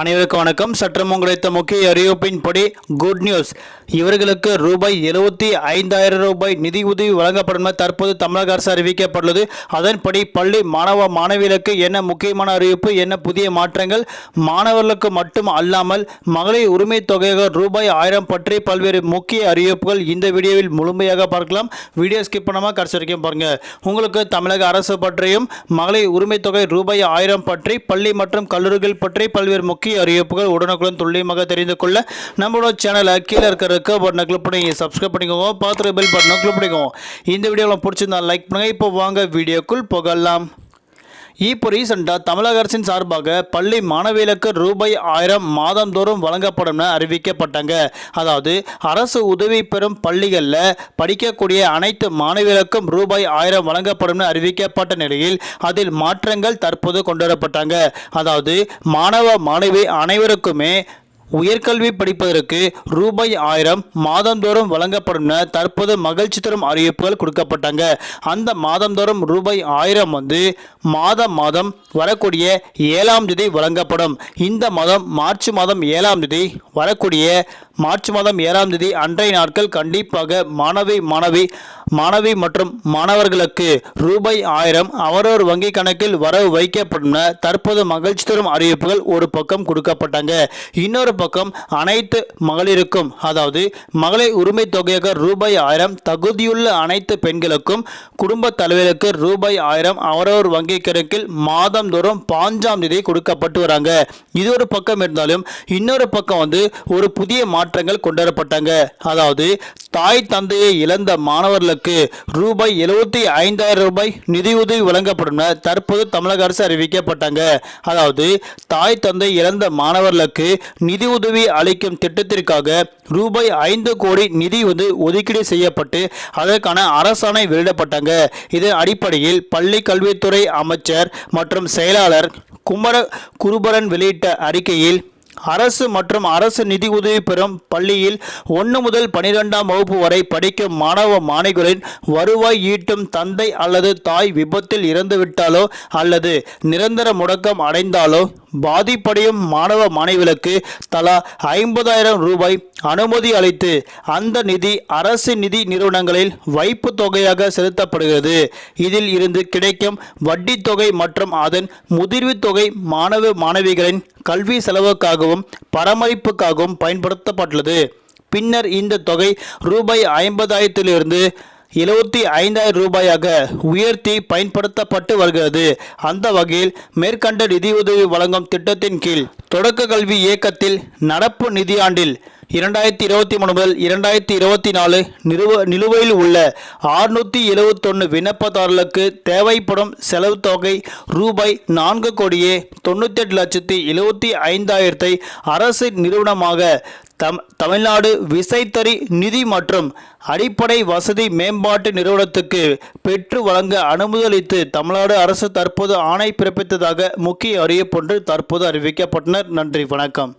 அனைவருக்கும் வணக்கம். சற்றும் கிடைத்த முக்கிய அறிவிப்பின்படி குட் நியூஸ் இவர்களுக்கு ரூபாய் எழுபத்தி ஐந்தாயிரம் ரூபாய் நிதி உதவி வழங்கப்படும் தற்போது தமிழக அரசு அறிவிக்கப்பட்டுள்ளது. அதன்படி பள்ளி மாணவ மாணவிகளுக்கு என்ன முக்கியமான அறிவிப்பு என்ன புதிய மாற்றங்கள்? மாணவர்களுக்கு மட்டும் அல்லாமல் மகளிர் உரிமை தொகையாக ரூபாய் ஆயிரம் பற்றி பல்வேறு முக்கிய அறிவிப்புகள் இந்த வீடியோவில் முழுமையாக பார்க்கலாம். வீடியோ ஸ்கிப் பண்ணாமல் கடைசி வரைக்கும் பாருங்கள் உங்களுக்கு தமிழக அரசு பற்றியும் மகளிர் உரிமை தொகை ரூபாய் ஆயிரம் பற்றி பள்ளி மற்றும் கல்லூரிகள் பற்றி பல்வேறு முக்கிய அறிவிப்புகள் உடனுக்குடன் துல்லியமாக தெரிந்து கொள்ள நம்மளோட சேனலை கீழே இருக்கிற ரெக்க பட்டனை கிளிக் பண்ணி சப்ஸ்கிரைப் பண்ணிக்கோங்க. பார்த்துட்டு பெல் பட்டனை கிளிக் பண்ணிக்கோங்க. இந்த வீடியோவில் பிடிச்சிருந்தா லைக் பண்ணுங்கள் இப்போ வாங்க வீடியோக்குள் போகலாம். இப்போ ரீசெண்டாக தமிழக அரசின் சார்பாக பள்ளி மாணவிகளுக்கு ரூபாய் ஆயிரம் மாதந்தோறும் வழங்கப்படும் என அறிவிக்கப்பட்டாங்க. அதாவது அரசு உதவி பெறும் பள்ளிகளில் படிக்கக்கூடிய அனைத்து மாணவிகளுக்கும் ரூபாய் ஆயிரம் வழங்கப்படும் என அறிவிக்கப்பட்ட நிலையில் அதில் மாற்றங்கள் தற்போது கொண்டு வரப்பட்டாங்க அதாவது மாணவ மாணவி அனைவருக்குமே உயர்கல்வி படிப்பதற்கு ரூபாய் ஆயிரம் மாதந்தோறும் வழங்கப்படும் என தற்போது மகிழ்ச்சி தரும் அறிவிப்புகள் கொடுக்கப்பட்டாங்க. அந்த மாதந்தோறும் ரூபாய் ஆயிரம் வந்து மாதம் மாதம் வரக்கூடிய ஏழாம் தேதி வழங்கப்படும். இந்த மாதம் மார்ச் மாதம் ஏழாம் தேதி வரக்கூடிய மார்ச் மாதம் ஏழாம் தேதி அன்றைய நாட்கள் கண்டிப்பாக மாணவி மாணவி மாணவி மற்றும் மாணவர்களுக்கு ரூபாய் ஆயிரம் அவரோர் வங்கி கணக்கில் வரவு வைக்கப்படும் தற்போது மகிழ்ச்சி தரும் அறிவிப்புகள் ஒரு பக்கம் கொடுக்கப்பட்டாங்க. இன்னொரு பக்கம் அனைத்து மகளிருக்கும் அதாவது மகளிர் உரிமை தொகையாக ரூபாய் ஆயிரம் தகுதியுள்ள அனைத்து பெண்களுக்கும் குடும்ப தலைவருக்கு ரூபாய் ஆயிரம் அவரவர் வங்கி கணக்கில் மாதந்தோறும் பாஞ்சாம் தேதி கொடுக்கப்பட்டு வராங்க. இது ஒரு பக்கம் இருந்தாலும் இன்னொரு பக்கம் வந்து ஒரு புதிய மாற்றங்கள் கொண்டுவரப்பட்டாங்க அதாவது தாய் தந்தையை இழந்த மாணவர்களுக்கு ரூபாய் எழுபத்தி ஐந்தாயிரம் ரூபாய் நிதியுதவி வழங்கப்படும் என தற்போது தமிழக அரசு அறிவிக்கப்பட்டாங்க. அதாவது தாய் தந்தை இழந்த மாணவர்களுக்கு நிதியுதவி அளிக்கும் திட்டத்திற்காக ரூபாய் ஐந்து கோடி நிதி வந்து ஒதுக்கீடு செய்யப்பட்டு அதற்கான அரசாணை வெளியிடப்பட்டாங்க. இதன் அடிப்படையில் பள்ளி கல்வித்துறை அமைச்சர் மற்றும் செயலாளர் குமர குருபரன் வெளியிட்ட அறிக்கையில் அரசு மற்றும் அரசு நிதி உதவி பெறும் பள்ளியில் ஒன்று முதல் பனிரெண்டாம் வகுப்பு வரை படிக்கும் மாணவ மாணவிகளின் வருவாய் ஈட்டும் தந்தை அல்லது தாய் விபத்தில் இறந்துவிட்டாலோ அல்லது நிரந்தர முடக்கம் அடைந்தாலோ பாதிப்படையும் மாணவ மாணவிகளுக்கு தலா ஐம்பதாயிரம் ரூபாய் அனுமதி அளித்து அந்த நிதி அரசு நிதி நிறுவனங்களில் வைப்பு தொகையாக செலுத்தப்படுகிறது. இதில் இருந்து கிடைக்கும் வட்டி தொகை மற்றும் அதன் முதிர்வு தொகை மாணவ மாணவிகளின் கல்வி செலவுக்காகவும் பராமரிப்புக்காகவும் பயன்படுத்தப்பட்டுள்ளது. பின்னர் இந்த தொகை ரூபாய் ஐம்பதாயிரத்திலிருந்து எழுபத்தி ஐந்தாயிரம் ரூபாயாக உயர்த்தி பயன்படுத்தப்பட்டு வருகிறது. அந்த வகையில் மேற்கண்ட நிதியுதவி வழங்கும் திட்டத்தின் கீழ் தொடக்க கல்வி இயக்கத்தில் நடப்பு நிதியாண்டில் இரண்டாயிரத்தி இருபத்தி மூணு முதல் இரண்டாயிரத்தி இருபத்தி நாலு நிறுவ நிலுவையில் உள்ள ஆறுநூற்றி எழுவத்தொன்று விண்ணப்பதாரர்களுக்கு தேவைப்படும் செலவு தொகை ரூபாய் நான்கு கோடியே தொண்ணூற்றி எட்டு லட்சத்தி எழுபத்தி ஐந்தாயிரத்தை அரசு நிறுவனமாக தம் தமிழ்நாடு விசைத்தறி நிதி மற்றும் அடிப்படை வசதி மேம்பாட்டு நிறுவனத்துக்கு பெற்று வழங்க அனுமதியளித்து தமிழ்நாடு அரசு தற்போது ஆணை பிறப்பித்ததாக முக்கிய அறிவிப்பொன்று தற்போது அறிவிக்கப்பட்டனர். நன்றி வணக்கம்.